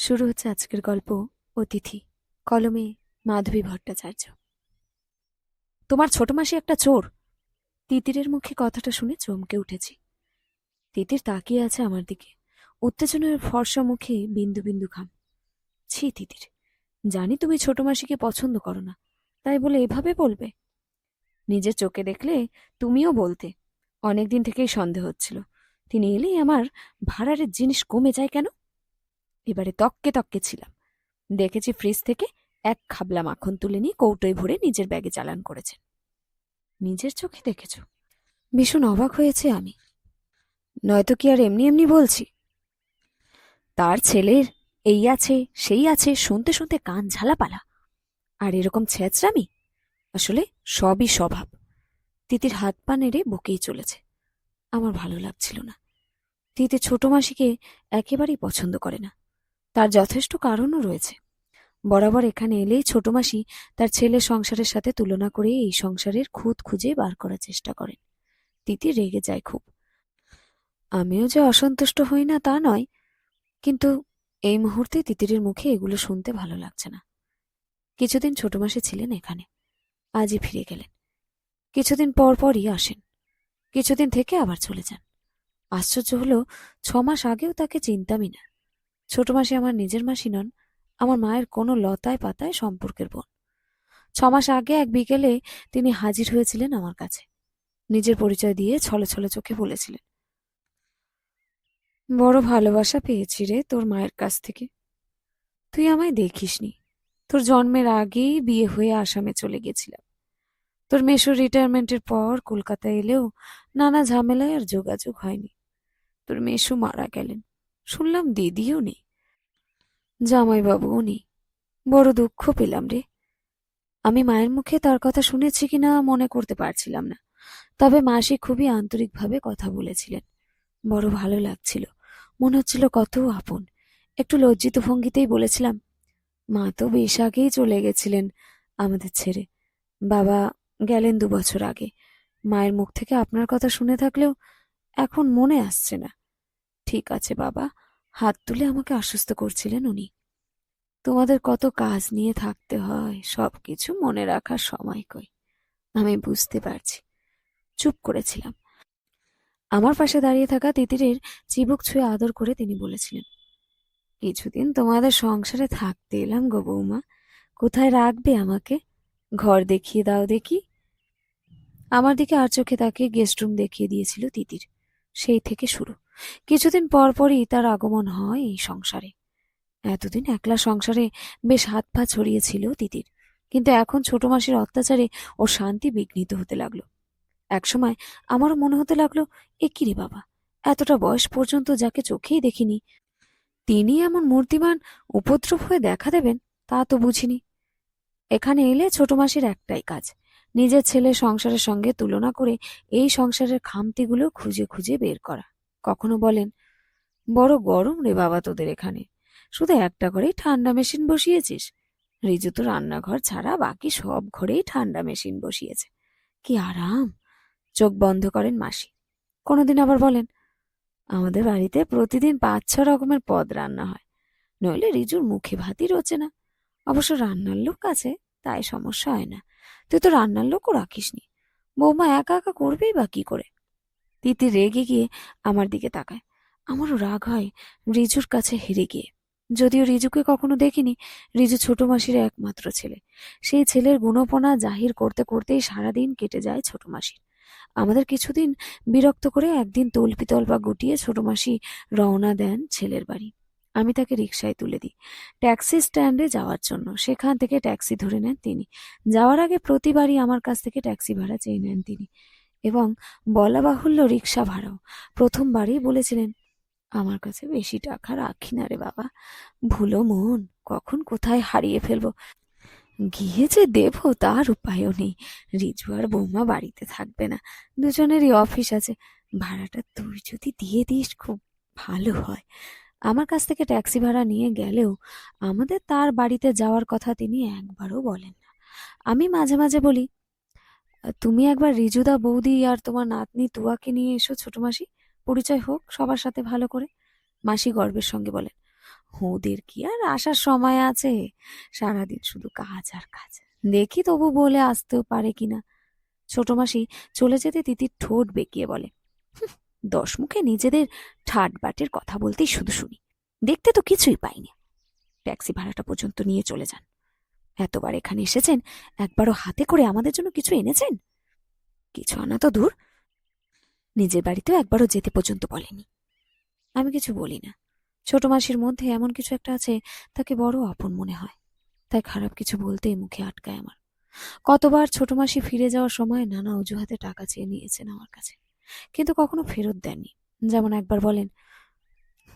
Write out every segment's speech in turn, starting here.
শুরু হচ্ছে আজকের গল্প অতিথি কলমে মাধবী ভট্টাচার্য। তোমার ছোট মাসি একটা চোর। তিতিরের মুখে কথাটা শুনে চমকে উঠেছি। তিতির তাকিয়ে আছে আমার দিকে। উত্তেজনার ফর্সা মুখে বিন্দু বিন্দু খাম ছি তিতির, জানি তুমি ছোট মাসিকে পছন্দ করো না। তাই বলে এভাবে বলবে? নিজের চোখে দেখলে তুমিও বলতে। অনেকদিন থেকেই সন্দেহ হচ্ছিল। তিনি এলেই আমার ভাড়ারের জিনিস কমে যায় কেন? এবারে তককে তককে ছিলাম। দেখেছি ফ্রিজ থেকে এক খাবলা মাখন তুলে নিয়ে কৌটোয় ভরে নিজের ব্যাগে চালান করেছেন নিজের চোখে দেখেছ? ভীষণ অবাক হয়েছে আমি। নয়তো কি আর এমনি এমনি বলছি? তার ছেলের এই আছে, সেই আছে, শুনতে শুনতে কান ঝালাপালা। আর এরকম ছেঁচড়ামি? আসলে সবই স্বভাব। তিতির হাত পা নেড়ে বকেই চলেছে। আমার ভালো লাগছিল না। তিতে ছোট মাসিকে একেবারেই পছন্দ করে না। তার যথেষ্ট কারণও রয়েছে। বরাবর এখানে এলেই ছোট মাসি তার ছেলে সংসারের সাথে তুলনা করে এই সংসারের খুঁত খুঁজে বার করার চেষ্টা করেন। তিতি রেগে যায় খুব। আমিও যে অসন্তুষ্ট হই না তা নয়, কিন্তু এই মুহূর্তে তিতিরের মুখে এগুলো শুনতে ভালো লাগছে না। কিছুদিন ছোট মাসি ছিলেন এখানে, আজই ফিরে গেলেন। কিছুদিন পর পরই আসেন, কিছুদিন থেকে আবার চলে যান। আশ্চর্য হলো, ছ মাস আগেও তাকে চিনতামই না। ছোট মাসি আমার নিজের মাসি নন, আমার মায়ের কোনো লতায় পাতায় সম্পর্কের বোন। ছমাস আগে এক বিকেলে তিনি হাজির হয়েছিলেন আমার কাছে। নিজের পরিচয় দিয়ে ছলে ছলে চোখে বলেছিলেন, বড় ভালোবাসা পেয়েছি রে তোর মায়ের কাছ থেকে। তুই আমায় দেখিসনি। তোর জন্মের আগেই বিয়ে হয়ে আসামে চলে গেছিলাম। তোর মেশোর রিটায়ারমেন্টের পর কলকাতায় এলেও নানা ঝামেলায় আর যোগাযোগ হয়নি। তোর মেশো মারা গেলেন। শুনলাম দিদিও নেই। জামাইবাবুও নেই। বড় দুঃখ পেলাম রে। আমি মায়ের মুখে তার কথা শুনেছি কিনা মনে করতে পারছিলাম না। তবে মাসি খুবই আন্তরিকভাবে কথা বলেছিলেন। বড় ভালো লাগছিল। মনে হচ্ছিল কত আপন। একটু লজ্জিত ভঙ্গিতেই বলেছিলাম, মা তো বেশ আগেই চলে গেছিলেন আমাদের ছেড়ে। বাবা গেলেন দু বছর আগে। মায়ের মুখ থেকে আপনার কথা শুনে থাকলেও এখন মনে আসছে না। ঠিক আছে, বাবা। হাত তুলে আমাকে আশ্বস্ত করছিলেন উনি। তোমাদের কত কাজ নিয়ে থাকতে হয় সব কিছু মনে রাখার সময় কই। আমি বুঝতে পারছি। চুপ করেছিলাম। আমার পাশে দাঁড়িয়ে থাকা তিতিরের চিবুক ছুঁয়ে আদর করে তিনি বলেছিলেন, কিছুদিন তোমাদের সংসারে থাকতে এলাম গো বৌমা। কোথায় রাখবে আমাকে? ঘর দেখিয়ে দাও দেখি। আমার দিকে আর চোখে তাকে গেস্ট রুম দেখিয়ে দিয়েছিল তিতির। সেই থেকে শুরু। কিছুদিন পর পরই তার আগমন হয় এই সংসারে। এতদিন একলা সংসারে বেশ হাত পা ছড়িয়েছিল তিতির। কিন্তু এখন ছোট মাসির অত্যাচারে ওর শান্তি বিঘ্নিত হতে লাগল। একসময় আমারও মনে হতে লাগল, এ কিরে বাবা? এতটা বয়স পর্যন্ত যাকে চোখেই দেখিনি। তিনি এমন মূর্তিমান, উপদ্রব হয়ে দেখা দেবেন, তা তো বুঝিনি। এখানে এলে ছোট মাসির একটাই কাজ নিজের ছেলে সংসারের সঙ্গে তুলনা করে এই সংসারের খামতিগুলো খুঁজে খুঁজে বের করা। কখনো বলেন, বড় গরম রে বাবা তোদের এখানে। শুধু একটা ঘরেই ঠান্ডা মেশিন বসিয়েছিস। রিজু তো রান্নাঘর ছাড়া বাকি সব ঘরেই ঠান্ডা মেশিন বসিয়েছে। কি আরাম! চোখ বন্ধ করেন মাসি। কোনোদিন আবার বলেন, আমাদের বাড়িতে প্রতিদিন পাঁচ ছ রকমের পদ রান্না হয়। নইলে রিজুর মুখে ভাতই রোচে না। অবশ্য রান্নার লোক আছে, তাই সমস্যা হয় না। তুই তো রান্নার লোকও রাখিসনি। বৌমা একা একা করবেই বা কি করে? তিতি রেগে গিয়ে আমার দিকে তাকায়। আমারও রাগ হয় রিজুর কাছে হেরে গিয়ে। যদিও রিজুকে কখনো দেখিনি, রিজু ছোট মাসির একমাত্র ছেলে। সেই ছেলের গুণপনা জাহির করতে করতেই সারাদিন কেটে যায় ছোট মাসির। আমাদের কিছুদিন বিরক্ত করে একদিন তল্পি বা গুটিয়ে ছোট মাসি রওনা দেন ছেলের বাড়ি। আমি তাকে রিক্সায় তুলে দিই। ট্যাক্সি স্ট্যান্ডে যাওয়ার জন্য। সেখান থেকে ট্যাক্সি ধরে নেন তিনি। যাওয়ার আগে প্রতিবারই আমার কাছ থেকে ট্যাক্সি ভাড়া চেয়ে নেন তিনি এবং বলা বাহুল্য রিক্সা ভাড়াও। প্রথমবারই বলেছিলেন, আমার কাছে বেশি টাকা রাখি না রে বাবা। ভুলো মন, কখন কোথায় হারিয়ে ফেলব? গিয়ে যে দেব তার উপায়ও নেই। রিজু আর বৌমা বাড়িতে থাকবে না। দুজনেরই অফিস আছে। ভাড়াটা তুই যদি দিয়ে দিস, খুব ভালো হয়। আমার কাছ থেকে ট্যাক্সি ভাড়া নিয়ে গেলেও আমাদের তার বাড়িতে যাওয়ার কথা তিনি একবারও বলেন না। আমি মাঝে মাঝে বলি তুমি একবার রিজুদা বৌদি আর তোমার নাতনি তুয়াকে নিয়ে এসো ছোট মাসি পরিচয় হোক সবার সাথে ভালো করে। মাসি গর্বের সঙ্গে বলেন ওদের কি আর আসার সময় আছে? সারাদিন শুধু কাজ আর কাজ। দেখি তবু বলে আসতেও পারে কিনা। ছোট মাসি চলে যেতে তিতির ঠোঁট বেঁকিয়ে বলে "হুঁ, দশ মুখে নিজেদের ঠাট বাটের কথা বলতেই শুধু শুনি। দেখতে তো কিছুই পাইনি। ট্যাক্সি ভাড়াটা পর্যন্ত নিয়ে চলে যান। এতবার এখানে এসেছেন, একবারও হাতে করে আমাদের জন্য কিছু এনেছেন? কিছু আনা তো দূর। নিজের বাড়িতেও একবারও যেতে পর্যন্ত বলেনি। আমি কিছু বলি না। ছোট মাসির মধ্যে এমন কিছু একটা আছে, তাকে বড় আপন মনে হয়। তাই খারাপ কিছু বলতেই মুখে আটকায় আমার। কতবার ছোট মাসি ফিরে যাওয়ার সময় নানা অজুহাতে টাকা চেয়ে নিয়েছেন আমার কাছে। কিন্তু কখনো ফেরত দেননি। যেমন একবার বলেন,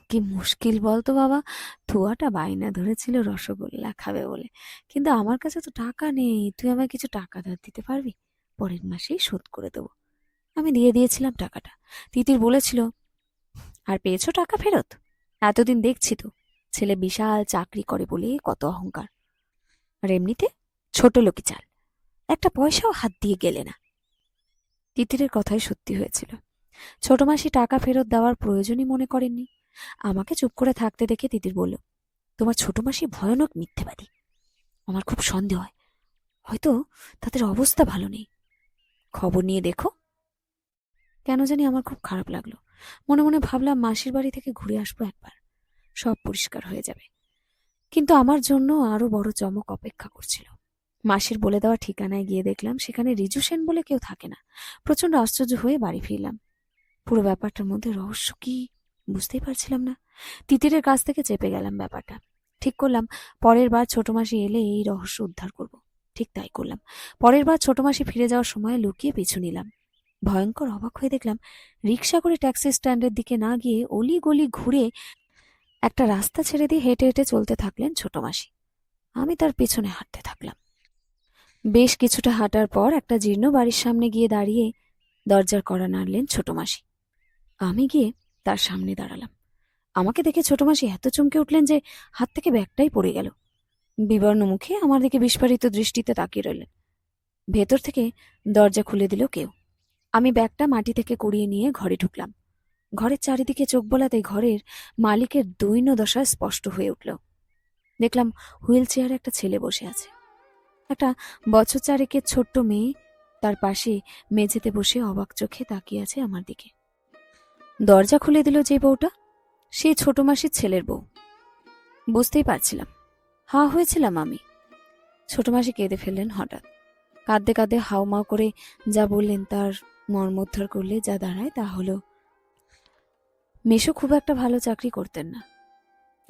কি মুশকিল বলতো বাবা থুয়াটা বাইনা ধরেছিল, রসগোল্লা খাবে বলে। কিন্তু আমার কাছে তো টাকা নেই, তুই আমায় কিছু টাকা ধার দিতে পারবি? পরের মাসেই শোধ করে দেবো। আমি দিয়ে দিয়েছিলাম টাকাটা। তিতির বলেছিল, আর পেয়েছ টাকা ফেরত? এতদিন দেখছি তো, ছেলে বিশাল চাকরি করে বলে কত অহংকার। আর এমনিতে ছোট লোকি চাল। একটা পয়সাও হাত দিয়ে গেলে না। তিতিরের কথাই সত্যি হয়েছিল। ছোট মাসি টাকা ফেরত দেওয়ার প্রয়োজনই মনে করেননি। আমাকে চুপ করে থাকতে দেখে তিতির বলল, তোমার ছোট মাসি ভয়ানক মিথ্যেবাদী। আমার খুব সন্দেহ হয়। হয়তো তাদের অবস্থা ভালো নেই। খবর নিয়ে দেখো। কেন জানি আমার খুব খারাপ লাগল। মনে মনে ভাবলাম মাসির বাড়ি থেকে ঘুরে আসব একবার। সব পরিষ্কার হয়ে যাবে। কিন্তু আমার জন্য আরও বড় চমক অপেক্ষা করছিল। মাসির বলে দেওয়া ঠিকানায় গিয়ে দেখলাম সেখানে রিজু সেন বলে কেউ থাকে না। প্রচণ্ড আশ্চর্য হয়ে বাড়ি ফিরলাম। পুরো ব্যাপারটার মধ্যে রহস্য কি বুঝতেই পারছিলাম না। তিতিরের কাছ থেকে চেপে গেলাম ব্যাপারটা। ঠিক করলাম, পরের বার ছোট মাসি এলে এই রহস্য উদ্ধার করব। ঠিক তাই করলাম। পরের বার ছোট মাসি ফিরে যাওয়ার সময় লুকিয়ে পিছু নিলাম। ভয়ঙ্কর অবাক হয়ে দেখলাম, রিক্সা করে ট্যাক্সি স্ট্যান্ডের দিকে না গিয়ে অলি গলি ঘুরে একটা রাস্তা ছেড়ে দিয়ে হেঁটে হেঁটে চলতে থাকলেন ছোট মাসি। আমি তার পেছনে হাঁটতে থাকলাম। বেশ কিছুটা হাঁটার পর একটা জীর্ণ বাড়ির সামনে গিয়ে দাঁড়িয়ে দরজার কড়া নাড়লেন ছোট মাসি। আমি গিয়ে তার সামনে দাঁড়ালাম। আমাকে দেখে ছোট মাসি এত চমকে উঠলেন যে হাত থেকে ব্যাগটাই পড়ে গেল। বিবর্ণ মুখে আমার দিকে বিস্ফারিত দৃষ্টিতে তাকিয়ে রইলেন। ভেতর থেকে দরজা খুলে দিল কেউ। আমি ব্যাগটা মাটি থেকে কুড়িয়ে নিয়ে ঘরে ঢুকলাম। ঘরের চারিদিকে চোখ বোলাতে ঘরের মালিকের দৈন্য দশা স্পষ্ট হয়ে উঠল। দেখলাম হুইল চেয়ারে একটা ছেলে বসে আছে। একটা বছর চারেকের ছোট্ট মেয়ে তার পাশে মেঝেতে বসে অবাক চোখে তাকিয়ে আছে আমার দিকে। দরজা খুলে দিল যে বউটা, সে ছোট মাসির ছেলের বউ। বুঝতেই পারছিলাম। হা হয়েছিলাম আমি। ছোট মাসি কেঁদে ফেললেন হঠাৎ। কাঁদতে কাঁদতে হাউমাউ করে যা বললেন তার মর্মোদ্ধার করলে যা দাঁড়ায় তা হলো মেশো খুব একটা ভালো চাকরি করতেন না।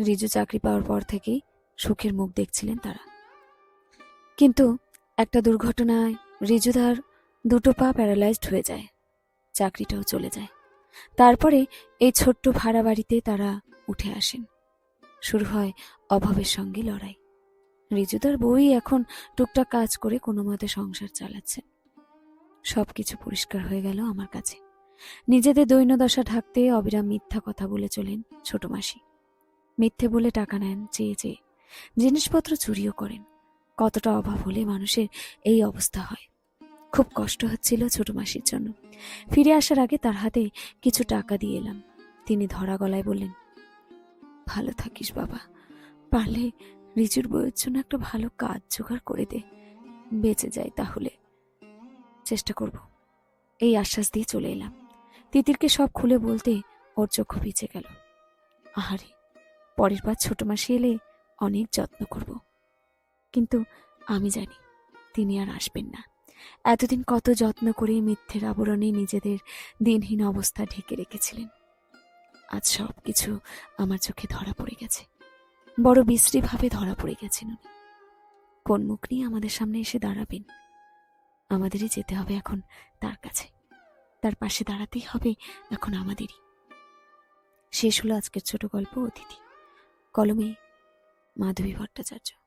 রিজু চাকরি পাওয়ার পর থেকেই সুখের মুখ দেখছিলেন তারা। কিন্তু একটা দুর্ঘটনায় রিজুদার দুটো পা প্যারালাইজড হয়ে যায়, চাকরিটাও চলে যায়। তারপরে এই ছোট্ট ভাড়া বাড়িতে তারা উঠে আসেন। শুরু হয় অভাবের সঙ্গে লড়াই। রিজুদার বই এখন টুকটাক কাজ করে কোনো মতে সংসার চালাচ্ছে। সব কিছু পরিষ্কার হয়ে গেল আমার কাছে। নিজেদের দৈন্যদশা ঢাকতে অবিরাম মিথ্যা কথা বলে চলেন ছোট মাসি। মিথ্যে বলে টাকা নেন, চেয়ে চেয়ে। জিনিসপত্র চুরিও করেন। কতটা অভাব হলে মানুষের এই অবস্থা হয়। খুব কষ্ট হচ্ছিল ছোট মাসির জন্য। ফিরে আসার আগে তার হাতে কিছু টাকা দিয়ে এলাম। তিনি ধরা গলায় বললেন, ভালো থাকিস বাবা। পারলে রিজুর বউয়ের জন্য একটা ভালো কাজ জোগাড় করে দে। বেঁচে যাই তাহলে। চেষ্টা করব। এই আশ্বাস দিয়ে চলে এলাম। তিতিরকে সব খুলে বলতে ওর চক্ষু ভিজে গেল। আহারে, পরের বার ছোট মাসি এলে অনেক যত্ন করব। আমি জানি তিনি আর আসবেন না। এতদিন কত যত্ন করে মিথ্যের আবরণে নিজেদের দিনহীন অবস্থা ঢেকে রেখেছিলেন। আজ সব কিছু আমার চোখে ধরা পড়ে গেছে। বড় বিশ্রীভাবে ধরা পড়ে গেছেন উনি। কোন মুখ নিয়ে আমাদের সামনে এসে দাঁড়াবেন? আমাদেরই যেতে হবে এখন তার কাছে। তার পাশে দাঁড়াতেই হবে এখন আমাদেরই। শেষ হলো আজকের ছোট গল্প অতিথি। কলমে মাধবী ভট্টাচার্য।